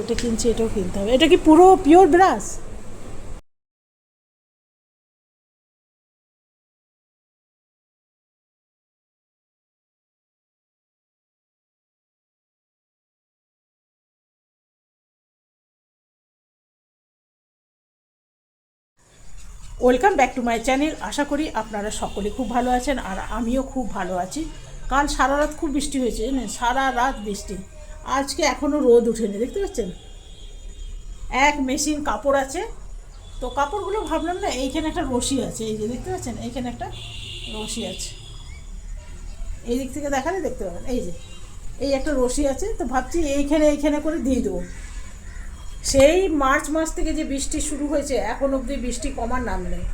ওটা কিনছি, এটাও কিনতে হবে। এটা কি পুরো pure brush welcome back to my channel আশা করি আপনারা সকলে খুব ভালো আছেন আর আমিও খুব ভালো আছি। কাল সারা রাত খুব বৃষ্টি হয়েছে সারা রাত বৃষ্টি। আজকে এখনও রোদ উঠেনি, দেখতে পাচ্ছেন? এক মেশিন কাপড় আছে। তো কাপড়গুলো ভাবলাম না, এইখানে একটা রশি আছে, এই যে দেখতে পাচ্ছেন? এইখানে একটা রশি আছে। এই দিক থেকে দেখালে দেখতে পাবেন। এই যে, এই একটা রশি আছে, তো ভাবছি এইখানে এইখানে করে দিয়ে দেবো। সেই মার্চ মাস থেকে যে বৃষ্টি শুরু হয়েছে, এখন অবধি বৃষ্টি কমার নাম নেই।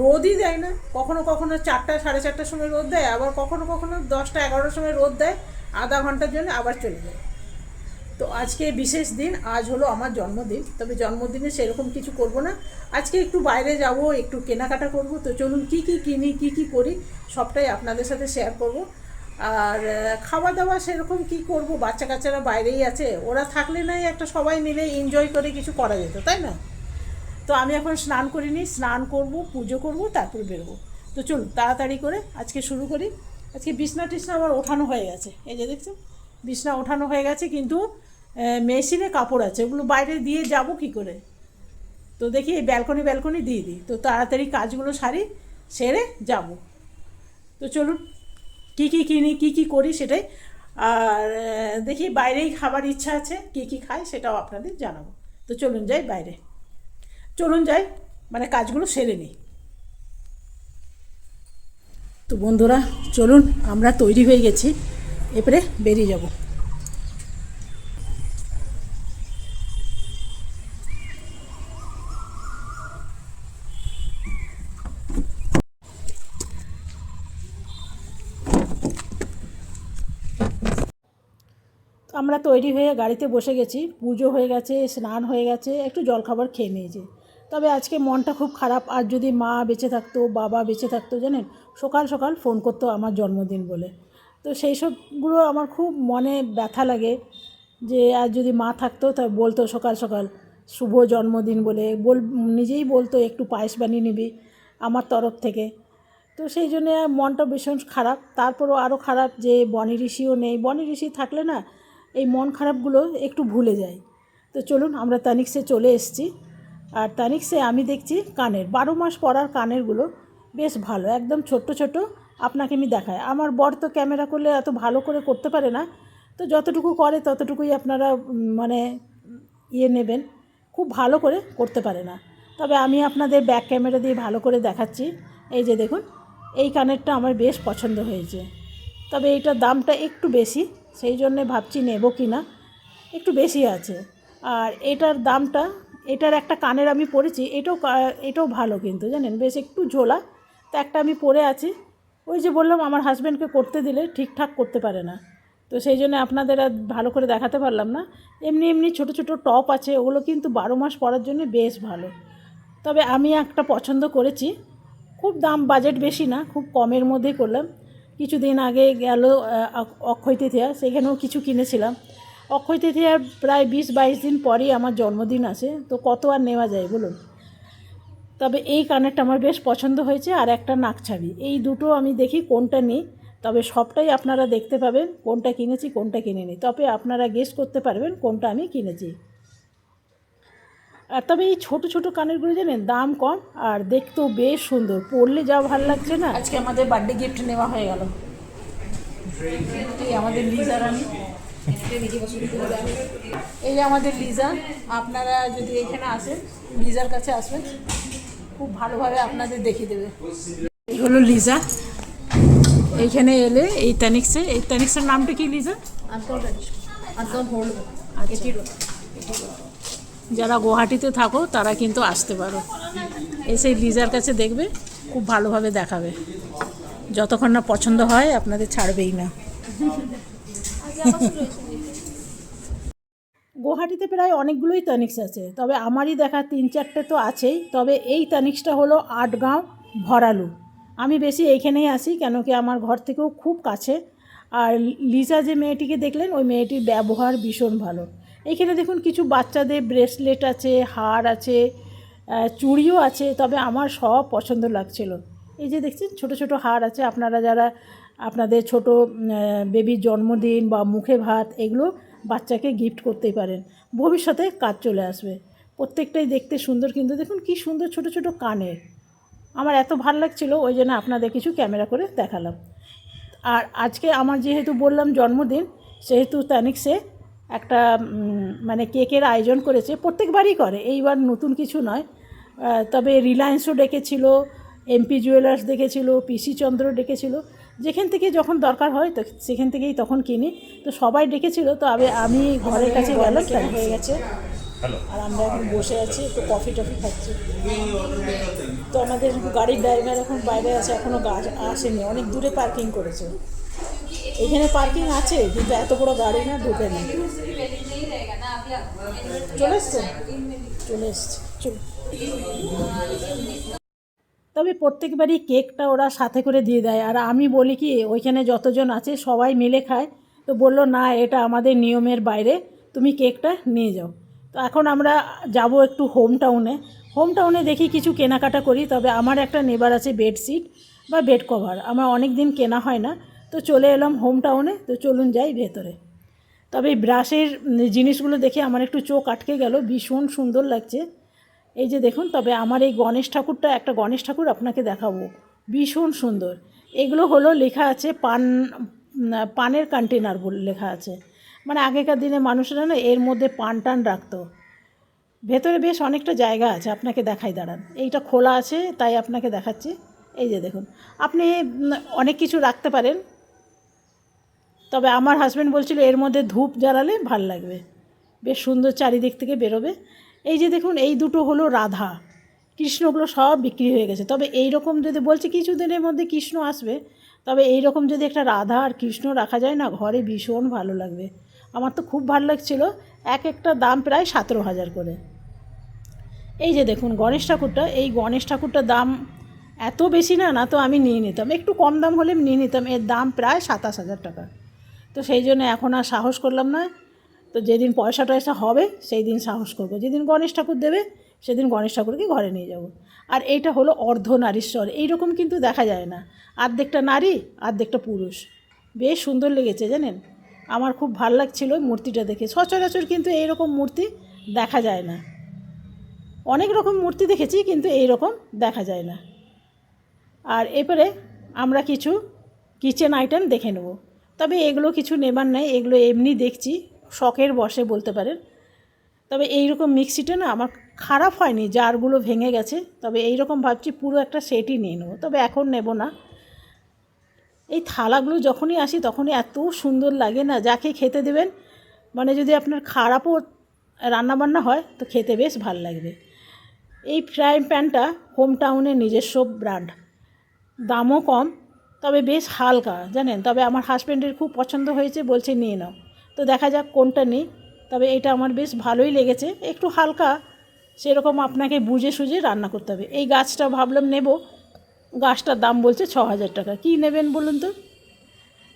রোদই দেয় না। কখনো কখনো চারটা, সাড়ে চারটার সময় রোদ দেয়, আবার কখনো কখনো দশটা, এগারোটার সময় রোদ দেয়, আধা ঘণ্টার জন্য আবার চলে যায়। তো আজকে বিশেষ দিন, আজ হলো আমার জন্মদিন, তবে জন্মদিনে সেরকম কিছু করব না। আজকে একটু বাইরে যাব, একটু কেনাকাটা করব, তো চলুন কি কি কিনি, কি কি করি, সবটাই আপনাদের সাথে শেয়ার করব। আর খাওয়া দাওয়া সেরকম কি করব বাচ্চা কাচ্চারা বাইরেই আছে, ওরা থাকলে নাই একটা সবাই মিলে এনজয় করে কিছু করা যেত, তাই না? তো আমি এখন স্নান করিনি, স্নান করব, পুজো করব, তারপর বেরোবো। তো চলুন, তাড়াতাড়ি করে আজকে শুরু করি। আজকে বিছনা টিছনা আমার ওঠানো হয়ে গেছে, এই যে দেখছেন? বিছনা ওঠানো হয়ে গেছে, কিন্তু মেশিনে কাপড় আছে, ওগুলো বাইরে দিয়ে যাব কি করে? তো দেখি এই ব্যালকনি ব্যালকনি দিয়ে দিই। তো তাড়াতাড়ি কাজগুলো সারি, সেরে যাব। তো চলুন, কী কী কিনি, কী কী করি সেটাই। আর দেখি বাইরেই খাবার ইচ্ছা আছে, কী কী খাই সেটাও আপনাদের জানাব। তো চলুন যাই বাইরে। চলুন যাই মানে কাজগুলো সেরে নিই। তো বন্ধুরা, চলুন, আমরা তৈরি হয়ে গেছি, এবারে বেরিয়ে যাব। আমরা তৈরি হয়ে গাড়িতে বসে গেছি, পুজো হয়ে গেছে, স্নান হয়ে গেছে, একটু জলখাবার খেয়ে নিয়েছি। তবে আজকে মনটা খুব খারাপ, আর যদি মা বেঁচে থাকতো, বাবা বেঁচে থাকতো, জানেন? সকাল সকাল ফোন করতো আমার জন্মদিন বলে। তো সেই সবগুলো আমার খুব মনে ব্যথা লাগে যে, আর যদি মা থাকতো তা বলতো সকাল সকাল, শুভ জন্মদিন বলে, বল, নিজেই বলতো, একটু পায়েস বানিয়ে নিবি আমার তরফ থেকে। তো সেই জন্য মনটা ভীষণ খারাপ। তারপরও আরও খারাপ যে, বনি ঋষিও নেই। বনি ঋষি থাকলে না এই মন খারাপগুলো একটু ভুলে যায় তো চলুন, আমরা তানিক্সে চলে এসেছি। আর তানিক্সে আমি দেখছি কানের। বারো মাস পরার কানেরগুলো বেশ ভালো, একদম ছোট্ট ছোট আপনাকে আমি দেখাই। আমার বর তো ক্যামেরা করলে এত ভালো করে করতে পারে না। তো যতটুকু করে, ততটুকুই আপনারা মানে ইয়ে নেবেন। খুব ভালো করে করতে পারে না। তবে আমি আপনাদের ব্যাক ক্যামেরা দিয়ে ভালো করে দেখাচ্ছি। এই যে দেখুন, এই কানেরটা আমার বেশ পছন্দ হয়েছে। তবে এইটার দামটা একটু বেশি। সেই জন্যে ভাবছি নেব কি না একটু বেশি আছে। আর এটার দামটা, এটার একটা কানের আমি পরেছি, এটাও এটাও ভালো কিন্তু, জানেন? বেশ একটু ঝোলা, তো একটা আমি পরে আছি। ওই যে বললাম, আমার হাজব্যান্ডকে করতে দিলে ঠিকঠাক করতে পারে না। তো সেই জন্য আপনাদের আর ভালো করে দেখাতে পারলাম না। এমনি এমনি ছোট ছোট টপ আছে, ওগুলো কিন্তু বারো মাস পরার জন্য বেশ ভালো। তবে আমি একটা পছন্দ করেছি। খুব দাম, বাজেট বেশি না, খুব কমের মধ্যেই করলাম। কিছুদিন আগে গেল অক্ষয় তৃতীয়া, সেখানেও কিছু কিনেছিলাম। অক্ষয় তৃতীয়ার প্রায় বিশ বাইশ দিন পরেই আমার জন্মদিন আছে, তো কত আর নেওয়া যায় বলুন? তবে এই কানেরটা আমার বেশ পছন্দ হয়েছে, আর একটা নাকছাবি। এই দুটো আমি দেখি কোনটা নিই, তবে সবটাই আপনারা দেখতে পাবেন, কোনটা কিনেছি, কোনটা কিনিনি। তবে আপনারা গেস করতে পারবেন কোনটা আমি কিনেছি। আর তবে এই ছোট ছোট কানেরগুলো জানেন দাম কম আর দেখতেও বেশ সুন্দর। পরলে যা ভালো লাগছে না? আজকে আমাদের বার্থডে গিফট নেওয়া হয়ে গেল। এই আমাদের লিজা রানী। এই যে আমাদের লিজা আপনারা যদি এখানে আসেন লিজার কাছে আসবেন খুব ভালোভাবে আপনাদের দেখিয়ে দেবে। এই হলো লিজা এইখানে এলে এই তানিক্সে এই তানিক্সের নামটা কি লিজা যারা গুয়াহাটিতে থাকো, তারা কিন্তু আসতে পারো। এসে লিজার কাছে দেখবে, খুব ভালোভাবে দেখাবে। যতক্ষণ না পছন্দ হয়, আপনাদের ছাড়বেই না। গুয়াহাটিতে প্রায় অনেকগুলোই তানিক্স আছে। তবে আমারই দেখা তিন চারটে তো আছেই। তবে এই তানিক্সটা হলো আটগাঁও ভরালু। আমি বেশি এইখানেই আসি কেন কি আমার ঘর থেকেও খুব কাছে। আর লিজা যে মেয়েটিকে দেখলেন, ওই মেয়েটির ব্যবহার ভীষণ ভালো। এইখানে দেখুন কিছু বাচ্চাদের ব্রেসলেট আছে, হার আছে চুড়িও আছে, তবে আমার সব পছন্দ লাগছিল। এই যে দেখছেন, ছোট ছোট হার আছে। আপনারা যারা আপনাদের ছোট বেবির জন্মদিন বা মুখে ভাত, এগুলো বাচ্চাকে গিফট করতেই পারেন। ভবিষ্যতে কাজ চলে আসবে। প্রত্যেকটাই দেখতে সুন্দর, কিন্তু দেখুন কি সুন্দর ছোট ছোট কানের। আমার এত ভালো লাগছিল, ওই জন্য আপনাদের কিছু ক্যামেরা করে দেখালাম। আর আজকে আমার যেহেতু বললাম জন্মদিন, সেহেতু তানিক্সে একটা মানে কেকের আয়োজন করেছে প্রত্যেকবারই করে এইবার নতুন কিছু নয়। তবে রিলায়েন্সও ডেকেছিল এমপি জুয়েলার্স ডেকেছিল পিসি চন্দ্র ডেকেছিল। যেখান থেকে যখন দরকার হয় তো সেখান থেকেই তখন কিনি। তো সবাই ডেকেছিল তো আমি আমি ঘরের কাছে গেলাম টাইম হয়ে গেছে। আর আমরা এখন বসে আছি একটু কফি টফি খাচ্ছি। তো আমাদের গাড়ির ড্রাইভার এখন বাইরে আছে এখনও গাছ আসেনি অনেক দূরে পার্কিং করেছে। এখানে পার্কিং আছে, কিন্তু এত বড় গাড়ি না, ঢুকে নেই চলে এসছে? চলে এসছে, চল। তবে প্রত্যেকবারই কেকটা ওরা সাথে করে দিয়ে দেয়, আর আমি বলি কি, ওইখানে যতজন আছে সবাই মিলে খায়। তো বলল, না, এটা আমাদের নিয়মের বাইরে, তুমি কেকটা নিয়ে যাও। তো এখন আমরা যাব একটু হোম টাউনে হোম টাউনে দেখি কিছু কেনাকাটা করি, তবে আমার একটা নেবার আছে বেডশিট বা বেড কভার আমার অনেক দিন কেনা হয় না। তো চলে এলাম হোম টাউনে তো চলুন যাই ভেতরে। তবে এই ব্রাশের জিনিসগুলো দেখে আমার একটু চোখ আটকে গেল, ভীষণ সুন্দর লাগছে। এই যে দেখুন, তবে আমার এই গণেশ ঠাকুরটা, একটা গণেশ ঠাকুর আপনাকে দেখাবো। ভীষণ সুন্দর। এগুলো হলো লেখা আছে পান পানের কন্টেনার বলে লেখা আছে। মানে আগেকার দিনে মানুষেরা না এর মধ্যে পান টান রাখতো। ভেতরে বেশ অনেকটা জায়গা আছে, আপনাকে দেখাই দাঁড়ান। এইটা খোলা আছে, তাই আপনাকে দেখাচ্ছি। এই যে দেখুন, আপনি অনেক কিছু রাখতে পারেন। তবে আমার হাজব্যান্ড বলছিল, এর মধ্যে ধূপ জ্বালালে ভালো লাগবে। বেশ সুন্দর চারিদিক থেকে বেরোবে। এই যে দেখুন, এই দুটো হলো রাধা। কৃষ্ণগুলো সব বিক্রি হয়ে গেছে। তবে এই রকম যদি বলছে কিছু দিনের মধ্যে কৃষ্ণ আসবে, তবে এই রকম যদি একটা রাধা আর কৃষ্ণ রাখা যায় না, ঘরে ভীষণ ভালো লাগবে। আমার তো খুব ভালো লাগছিল, এক একটা দাম প্রায় সতেরো হাজার করে। এই যে দেখুন, গণেশ ঠাকুরটা, এই গণেশ ঠাকুরটার দাম এত বেশি না না তো আমি নিয়ে নিতাম। একটু কম দাম হলে নিয়ে নিতাম, এর দাম প্রায় সাতাশ হাজার টাকা। তো সেই জন্য এখন আর সাহস করলাম না। তো যেদিন পয়সা টয়সা হবে, সেই দিন সাহস করব। যেদিন গণেশ ঠাকুর দেবে, সেদিন গণেশ ঠাকুরকে ঘরে নিয়ে যাব। আর এইটা হলো অর্ধ নারীশ্বর। এইরকম কিন্তু দেখা যায় না। আর্ধেকটা নারী, আর্ধেকটা পুরুষ। বেশ সুন্দর লেগেছে জানেন? আমার খুব ভালো লাগছিল মূর্তিটা দেখে। সচরাচর কিন্তু এইরকম মূর্তি দেখা যায় না। অনেক রকম মূর্তি দেখেছি, কিন্তু এই রকম দেখা যায় না। আর এরপরে আমরা কিছু কিচেন আইটেম দেখে নেব। তবে এগুলো কিছু নেবার নাই, এগুলো এমনি দেখছি, শখের বসে বলতে পারেন। তবে এই রকম মিক্সিটা না আমার খারাপ হয়নি, জারগুলো ভেঙে গেছে, তবে এই রকম ভাবছি পুরো একটা সেটই নিয়ে নেব, তবে এখন নেব না। এই থালাগুলো যখনই আসি তখনই এত সুন্দর লাগে না, যাকে খেতে দেবেন মানে যদি আপনার খারাপও রান্নাবান্না হয় তো খেতে বেশ ভালো লাগবে। এই ফ্রাই প্যানটা হোম টাউনের নিজস্ব ব্র্যান্ড, দামও কম তবে বেশ হালকা, জানেন? তবে আমার হাজব্যান্ডের খুব পছন্দ হয়েছে, বলছে নিয়ে নাও। তো দেখা যাক কোনটা নিই। তবে এটা আমার বেশ ভালোই লেগেছে। একটু হালকা, সেরকম আপনাকে বুঝে সুঝে রান্না করতে হবে। এই গাছটা ভাবলাম নেব। গাছটার দাম বলছে ছ হাজার টাকা। কী নেবেন বলুন তো?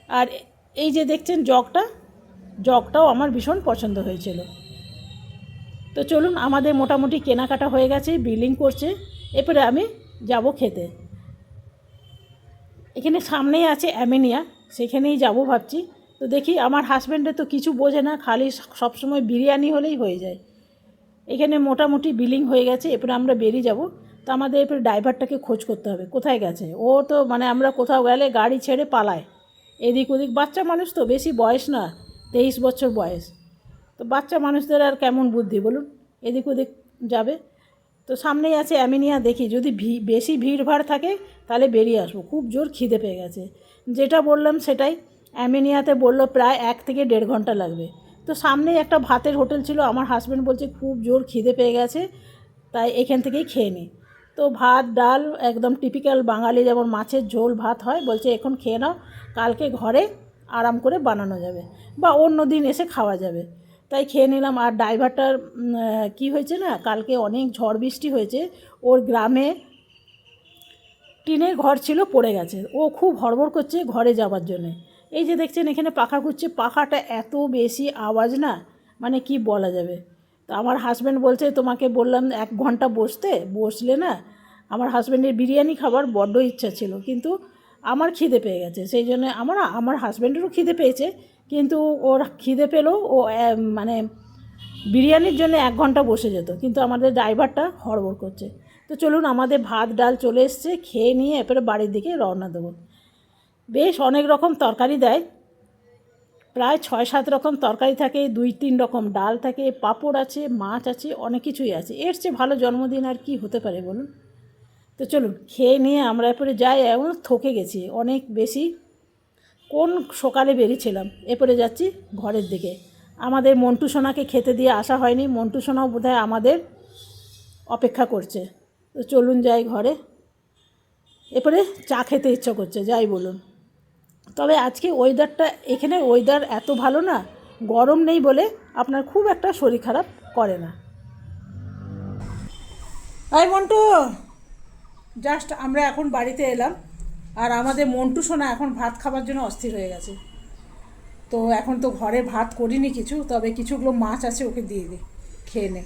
আর এই যে দেখছেন জগটা, জগটাও আমার ভীষণ পছন্দ হয়েছিল। তো চলুন, আমাদের মোটামুটি কেনাকাটা হয়ে গেছে, বিলিং করছে। এরপরে আমি যাব খেতে। এখানে সামনেই আছে অ্যামেনিয়া, সেখানেই যাব ভাবছি। তো দেখি আমার হাজব্যান্ডের তো কিছু বোঝে না, খালি সবসময় বিরিয়ানি হলেই হয়ে যায়। এখানে মোটামুটি বিলিং হয়ে গেছে, এরপরে আমরা বেরিয়ে যাব। তো আমাদের এরপরে ড্রাইভারটাকে খোঁজ করতে হবে, কোথায় গেছে? ও তো মানে আমরা কোথাও গেলে গাড়ি ছেড়ে পালায়। এদিক ওদিক, বাচ্চা মানুষ তো বেশি বয়স না, তেইশ বছর বয়স। তো বাচ্চা মানুষদের আর কেমন বুদ্ধি বলুন? এদিক ওদিক যাবে। তো সামনেই আছে অ্যামিনিয়া, দেখি যদি ভি, বেশি ভিড় ভাড় থাকে তাহলে বেরিয়ে আসব। খুব জোর খিদে পেয়ে গেছে। যেটা বললাম সেটাই। অ্যামিনিয়াতে বলল প্রায় এক থেকে দেড় ঘণ্টা লাগবে। তো সামনেই একটা ভাতের হোটেল ছিল, আমার হাজব্যান্ড বলছে খুব জোর খিদে পেয়ে গেছে, তাই এখান থেকেই খেয়ে নিই তো ভাত, ডাল, একদম টিপিক্যাল বাঙালি যেমন মাছের ঝোল, ভাত হয়, বলছে এখন খেয়ে নাও, কালকে ঘরে আরাম করে বানানো যাবে বা অন্য দিন এসে খাওয়া যাবে। তাই খেয়ে নিলাম। আর ড্রাইভারটার কি হয়েছে না, কালকে অনেক ঝড় বৃষ্টি হয়েছে, ওর গ্রামে টিনের ঘর ছিল, পড়ে গেছে। ও খুব হড়বড় করছে ঘরে যাওয়ার জন্যে। এই যে দেখছেন, এখানে পাখা ঘুরছে, পাখাটা এত বেশি আওয়াজ না মানে কি বলা যাবে? তো আমার হাজব্যান্ড বলছে, তোমাকে বললাম এক ঘণ্টা বসতে, বসলে না, আমার হাজব্যান্ডের বিরিয়ানি খাবার বড্ড ইচ্ছা ছিল, কিন্তু আমার খিদে পেয়ে গেছে। সেই জন্য আমার আমার হাজব্যান্ডেরও খিদে পেয়েছে কিন্তু ওর খিদে পেলেও ও মানে বিরিয়ানির জন্য এক ঘণ্টা বসে যেত, কিন্তু আমাদের ড্রাইভারটা হড়বড় করছে। তো চলুন আমাদের ভাত, ডাল চলে এসছে, খেয়ে নিয়ে এরপরে বাড়ির দিকে রওনা দেবো। বেশ অনেক রকম তরকারি দেয়, প্রায় ছয় সাত রকম তরকারি থাকে, দুই তিন রকম ডাল থাকে, পাঁপড় আছে, মাছ আছে, অনেক কিছুই আছে। এর চেয়ে ভালো জন্মদিন আর কি হতে পারে বলুন? তো চলুন, খেয়ে নিয়ে আমরা এরপরে যাই, এমন থকে গেছি, অনেক বেশি কোন সকালে বেরিয়েছিলাম? এরপরে যাচ্ছি ঘরের দিকে। আমাদের মন্টু সোনাকে খেতে দিয়ে আসা হয়নি। মন্টু সোনাও বোধহয় আমাদের অপেক্ষা করছে। তো চলুন যাই ঘরে। এরপরে চা খেতে ইচ্ছা করছে, যাই বলুন। তবে আজকে ওয়েদারটা এখানে ওয়েদার এত ভালো না, গরম নেই বলে আপনার খুব একটা শরীর খারাপ করে না। আই মন্টু জাস্ট আমরা এখন বাড়িতে এলাম। আর আমাদের মন্টু সোনা এখন ভাত খাবার জন্য অস্থির হয়ে গেছে। তো এখন তো ঘরে ভাত করিনি কিছু, তবে কিছুগুলো মাছ আছে ওকে দিয়ে দিই খেয়ে নে।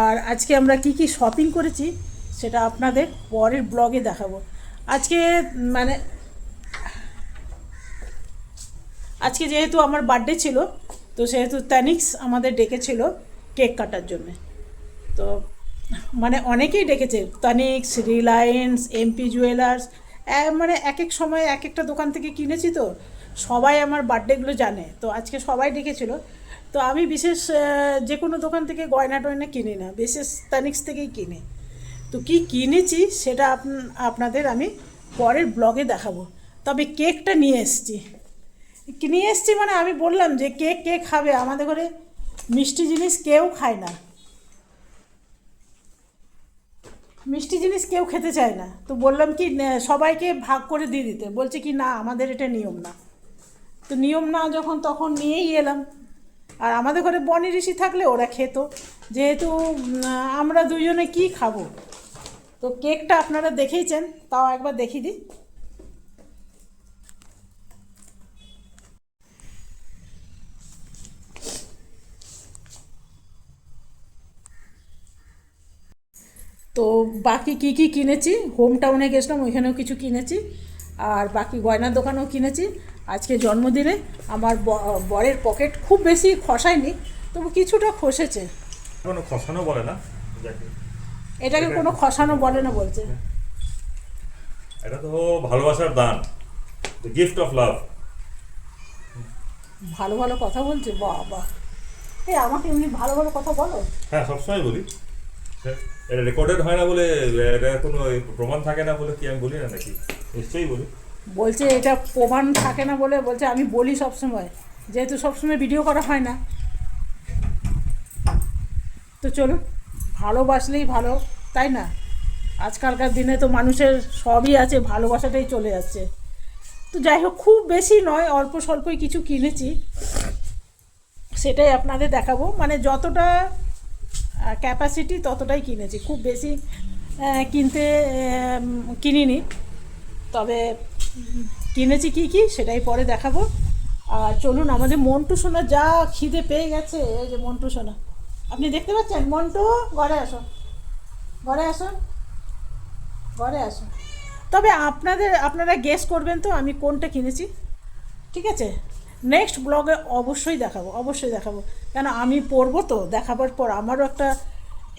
আর আজকে আমরা কি কি শপিং করেছি সেটা আপনাদের পরের ব্লগে দেখাবো। আজকে মানে আজকে যেহেতু আমার বার্থডে ছিল, তো সেহেতু তানিক্স আমাদের ডেকেছিল কেক কাটার জন্য। তো মানে অনেকেই ডেকেছে তানিক্স রিলায়েন্স এমপি জুয়েলার্স মানে এক এক সময় এক একটা দোকান থেকে কিনেছি তো। সবাই আমার বার্থডেগুলো জানে। তো আজকে সবাই ডেকেছিল। তো আমি বিশেষ যে কোনো দোকান থেকে গয়না টয়না কিনি না। বিশেষ তানিক্স থেকেই কিনি। তো কি কিনেছি সেটা আপ- আপনাদের আমি পরের ব্লগে দেখাবো। তবে কেকটা নিয়ে এসেছি। নিয়ে এসেছি মানে আমি বললাম যে কেক কে খাবে? আমাদের ঘরে মিষ্টি জিনিস কেউ খায় না। মিষ্টি জিনিস কেউ খেতে চায় না। তো বললাম কি সবাইকে ভাগ করে দিয়ে দিতে। বলছে কি, না, আমাদের এটা নিয়ম না। তো নিয়ম না যখন তখন নিয়েই এলাম। আর আমাদের ঘরে বনি ঋষি থাকলে ওরা খেত। যেহেতু আমরা দুজনে কি খাব? তো কেকটা আপনারা দেখেইছেন, তাও একবার দেখিয়ে দিই। তো বাকি কি কি কিনেছি? হোম টাউনে গেছিলাম ওইখানেও কিছু কিনেছি। আর বাকি গয়নার দোকানেও কিনেছি। আজকে জন্মদিনে আমার বরের পকেট খুব বেশি খসায়নি তবু কিছুটা খসেছে। কোনো খসানো বলে না? এটাকে কোনো খসানো বলে না বলছে। এটা তো ভালোবাসার দান। দ্য গিফট অফ লাভ ভালো ভালো কথা বলছে বাবা। এই আমাকে এমনি ভালো ভালো কথা বলো? হ্যাঁ সবসময় বলি। হ্যাঁ, এটা রেকর্ডেড হয় না বলে, এটা কোনো প্রমাণ থাকে না বলে কি আমি বলি না নাকি? নিশ্চয়ই বলি। বলছে এটা প্রমাণ থাকে না বলে বলছে, আমি বলি সবসময়। যেহেতু সবসময় ভিডিও করা হয় না। তো চলুন, ভালোবাসলেই ভালো, তাই না? আজকালকার দিনে তো মানুষের সবই আছে, ভালোবাসাটাই চলে যাচ্ছে। তো যাই হোক, খুব বেশি নয়, অল্প স্বল্পই কিছু কিনেছি। সেটাই আপনাদের দেখাবো। মানে যতটা ক্যাপাসিটি ততটাই কিনেছি। খুব বেশি কিনতে কিনিনি। তবে কিনেছি কি কি সেটাই পরে দেখাবো। আর চলুন, আমাদের মন্টু সোনা যা খিদে পেয়ে গেছে, এই যে মন্টু সোনা। আপনি দেখতে পাচ্ছেন? মন্টু, ঘরে আসো। ঘরে আসো। ঘরে আসো। তবে আপনাদের, আপনারা গেস করবেন তো আমি কোনটা কিনেছি। ঠিক আছে? নেক্সট ব্লগে অবশ্যই দেখাবো অবশ্যই দেখাবো। কেন আমি পড়ব তো? দেখাবার পর আমারও একটা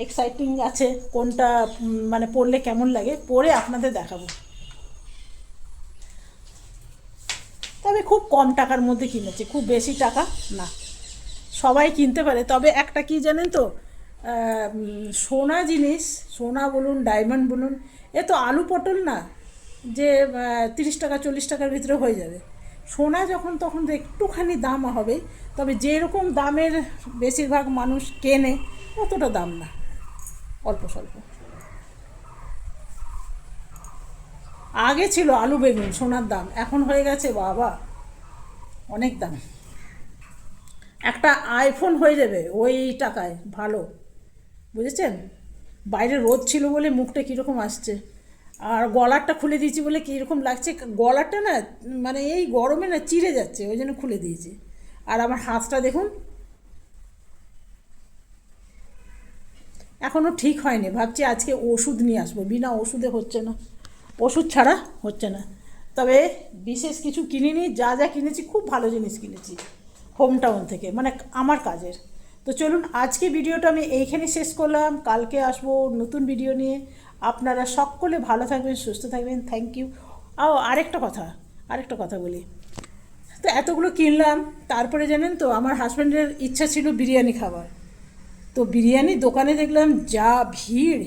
এক্সাইটিং আছে, কোনটা মানে পড়লে কেমন লাগে, পড়ে আপনাদের দেখাবো। তবে খুব কম টাকার মধ্যে কিনেছি, খুব বেশি টাকা না। সবাই কিনতে পারে, তবে একটা কি জানেন তো সোনা জিনিস, সোনা বলুন ডায়মন্ড বলুন, এ তো আলু পটল না, যে তিরিশ টাকা, চল্লিশ টাকার ভিতরে হয়ে যাবে। সোনা যখন, তখন একটুখানি দাম হবে তবে যেরকম দামের বেশিরভাগ মানুষ কেনে, অতটা দাম না। অল্প স্বল্প। আগে ছিল আলু, বেগুন, সোনার দাম। এখন হয়ে গেছে বাবা, অনেক দাম। একটা আইফোন হয়ে যাবে ওই টাকায়, ভালো। বুঝেছেন? বাইরে রোদ ছিল বলে মুখটা কীরকম আসছে। আর গলারটা খুলে দিয়েছি বলে কীরকম লাগছে। গলারটা না মানে এই গরমে না, চিড়ে যাচ্ছে, ওই জন্য খুলে দিয়েছি। আর আমার হাতটা দেখুন। এখনও ঠিক হয়নি, ভাবছি আজকে ওষুধ নিয়ে আসব। বিনা ওষুধে হচ্ছে না। ওষুধ ছাড়া হচ্ছে না। তবে বিশেষ কিছু কিনিনি, যা যা কিনেছি, খুব ভালো জিনিস কিনেছি হোম টাউন থেকে মানে আমার কাজের। তো চলুন, আজকে ভিডিওটা আমি এইখানে শেষ করলাম। কালকে আসব নতুন ভিডিও নিয়ে। আপনারা সকলে ভালো থাকবেন, সুস্থ থাকবেন। থ্যাংক ইউ আরেকটা কথা আরেকটা কথা বলি। তো এতগুলো কিনলাম, তারপরে জানেন তো আমার হাজব্যান্ডের ইচ্ছা ছিল বিরিয়ানি খাবার। তো বিরিয়ানি দোকানে দেখলাম যা ভিড়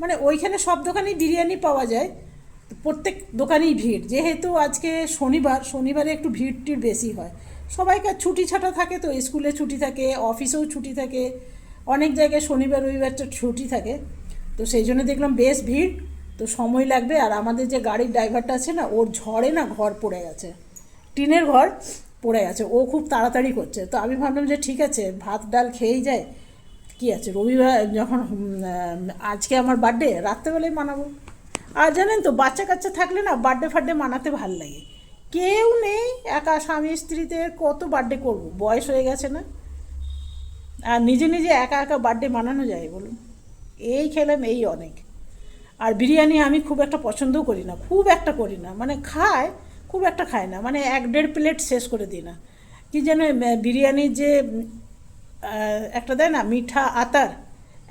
মানে ওইখানে সব দোকানেই বিরিয়ানি পাওয়া যায়, প্রত্যেক দোকানেই ভিড়। যেহেতু আজকে শনিবার, শনিবারে একটু ভিড় টিড় বেশি হয়। সবাইকার ছুটি ছাটা থাকে তো, স্কুলে ছুটি থাকে, অফিসেও ছুটি থাকে, অনেক জায়গায় শনিবার, রবিবারটা ছুটি থাকে। তো সেই জন্য দেখলাম বেশ ভিড়, তো সময় লাগবে আর আমাদের যে গাড়ির ড্রাইভারটা আছে না, ওর ঝড়ে না ঘর পড়ে গেছে। টিনের ঘর পড়ে গেছে, ও খুব তাড়াতাড়ি করছে। তো আমি ভাবলাম যে ঠিক আছে, ভাত, ডাল খেয়েই যায় কি আছে? রবিবার যখন আজকে আমার বার্থডে রাত্রেবেলায় মানাবো। আর জানেন তো, বাচ্চা কাচ্চা থাকলে না বার্থডে ফার্থডে মানাতে ভালো লাগে। কেউ নেই, একা, স্বামী, স্ত্রীতে কত বার্থডে করব? বয়স হয়ে গেছে না? আর নিজে নিজে একা একা বার্থডে মানানো যায় বলুন? এই খেলাম, এই অনেক। আর বিরিয়ানি আমি খুব একটা পছন্দও করি না, খুব একটা করি না। মানে খায় খুব একটা খায় না। মানে এক দেড় প্লেট শেষ করে দিই না। কি যেন বিরিয়ানির যে একটা দেয় না, মিঠা আতার,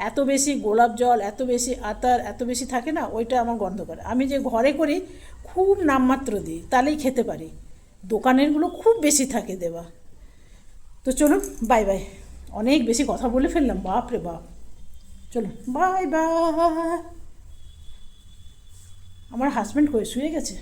এত বেশি গোলাপ জল, এত বেশি আতার, এত বেশি থাকে না, ওইটা আমার গন্ধ করে। আমি যে ঘরে করি, খুব নামমাত্র দিই, তাহলেই খেতে পারি। দোকানেরগুলো খুব বেশি থাকে দেওয়া। তো চলুন বাই বাই অনেক বেশি কথা বলে ফেললাম, বাপ রে বাপ। চলুন বাই বাই আমার হাজব্যান্ড কই, শুয়ে গেছে?